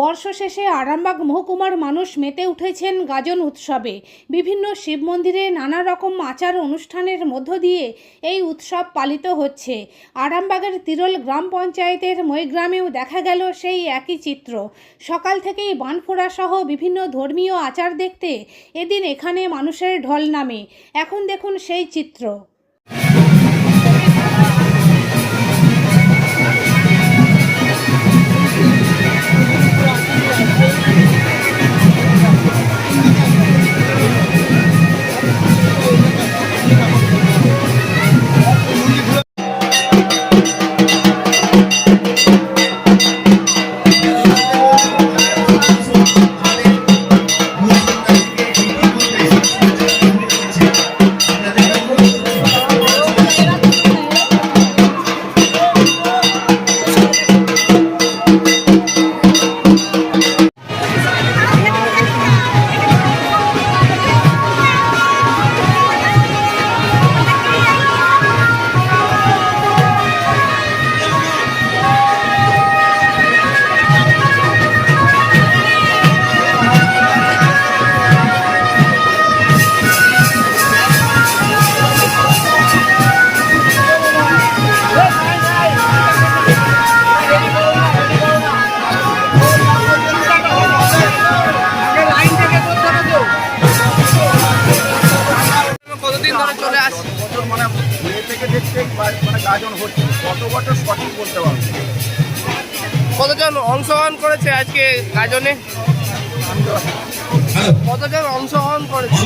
বর্ষশেষে আরামবাগ মহকুমার মানুষ মেতে উঠেছেন গাজন উৎসবে। বিভিন্ন শিব মন্দিরে নানা রকম আচার অনুষ্ঠানের মধ্য দিয়ে এই উৎসব পালিত হচ্ছে। আরামবাগের তিরল গ্রাম পঞ্চায়েতের ময়গ্রামেও দেখা গেল সেই একই চিত্র। সকাল থেকেই বানফোড়া সহ বিভিন্ন ধর্মীয় আচার দেখতে এদিন এখানে মানুষের ঢল নামে। এখন দেখুন সেই চিত্র। মানে মে থেকে দেখতে মানে গাজন হচ্ছে। কত বছর সঠিক বলতে পারব কতজন অংশগ্রহণ করেছে আজকে গাজনে? কতজন অংশগ্রহণ করেছে?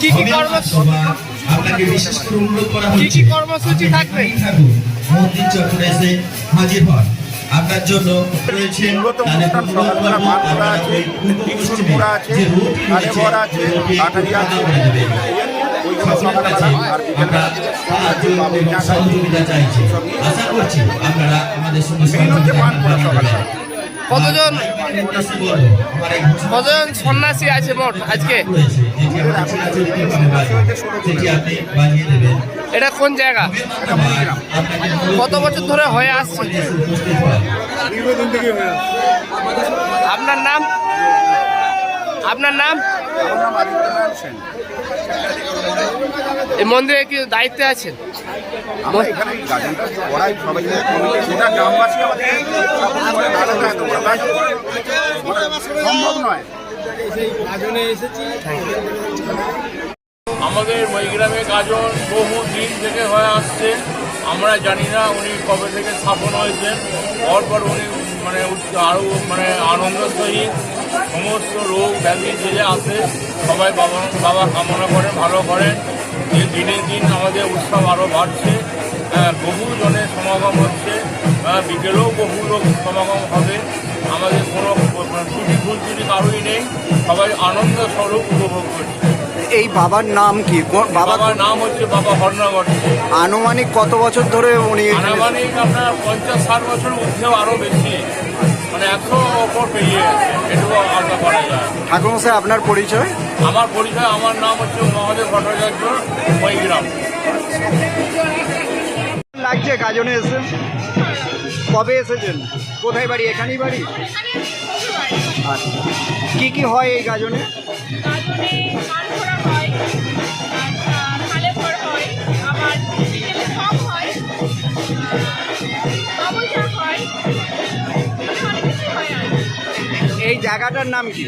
কি কি কর্মসূচি? আপনাকে বিশেষ করে অনুরোধ করা কি হচ্ছে কি কর্মসূচি থাকবে? মন্দির চত্বরে এসে হাজির হন। আপনার জন্য রয়েছে সহযোগিতা চাইছি। আশা করছি আপনারা আমাদের সঙ্গে কতজন? কতজন সন্ন্যাসী আছে মোট আজকে? এটা কোন জায়গা? কত বছর ধরে হয়ে আসছে? আপনার নাম? আপনার নাম? এই মন্দিরে কি দায়িত্বে আছেন? আমরা এখানে করাই সবাই সেটা গ্রামবাসী আমাদের করে, সম্ভব নয়। আমাদের বৈগ্রামে গাজন বহু দিন থেকে হয়ে আসছে। আমরা জানি না উনি কবে থেকে স্থাপন হয়েছেন। পরপর উনি মানে আরও মানে আনন্দ সহিত সমস্ত রোগ ব্যাধি যে আসে সবাই বাবা বাবা কামনা করেন ভালো করেন। যে দিনে দিন আমাদের উৎসব আরও বাড়ছে বহু জনের সমাগম হচ্ছে বিকেলেও বহু লোক সমাগম হবে। আমাদের কোনো ছুটি ভুল ছুটি কারোই নেই সবাই আনন্দ স্বরূপ উপভোগ করছে। এই বাবার নাম কি? বাবা বাবার নাম হচ্ছে বাবা হর্ণগর আনুমানিক কত বছর ধরে উনি আনুমানিক আপনার পঞ্চাশ ষাট বছর উঠছেও আরও বেশি মানে একশো ওপর পেরিয়ে ঠাকুরমশাই আপনার পরিচয়? আমার পরিচয় আমার নাম হচ্ছে মহাদেব ভট্টাচার্য মহিগ্রাম লাগছে গাজনে এসে? কবে এসেছেন? কোথায় বাড়ি? এখানেই বাড়ি? আচ্ছা। কি কি হয় এই গাজনে জায়গাটার নাম কি?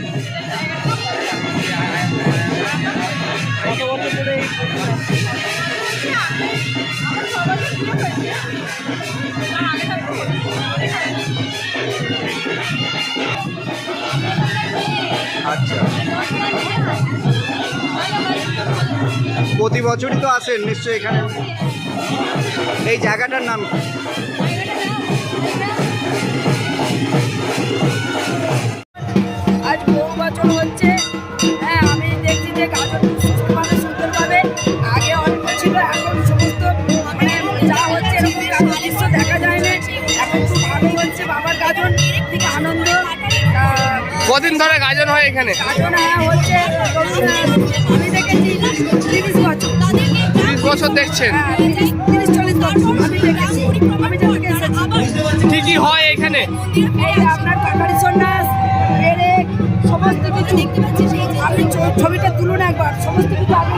আচ্ছা। প্রতি বছরই তো আসেন নিশ্চয়ই এখানে। এই জায়গাটার নাম কি? দেখছি সুস্থভাবে সুন্দরভাবে আগে অল্প ছিল এখন সমস্ত মানে যা হচ্ছে এরকম গাজন দৃশ্য দেখা যায় না এখন খুব ভালো হচ্ছে বাবার গাজন থেকে আনন্দ কদিন ধরে গাজন হয় এখানে? গাজন হ্যাঁ হচ্ছে আমি দেখেছি তিরিশ বছর তিরিশ বছর দেখছেন। তিরিশ চল্লিশ আমি দেখেছি আমি কি কি হয় এখানে? এই আপনার ছবিটা তুলুন একবার সমস্ত কিছু আপনি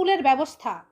পুলের ব্যবস্থা।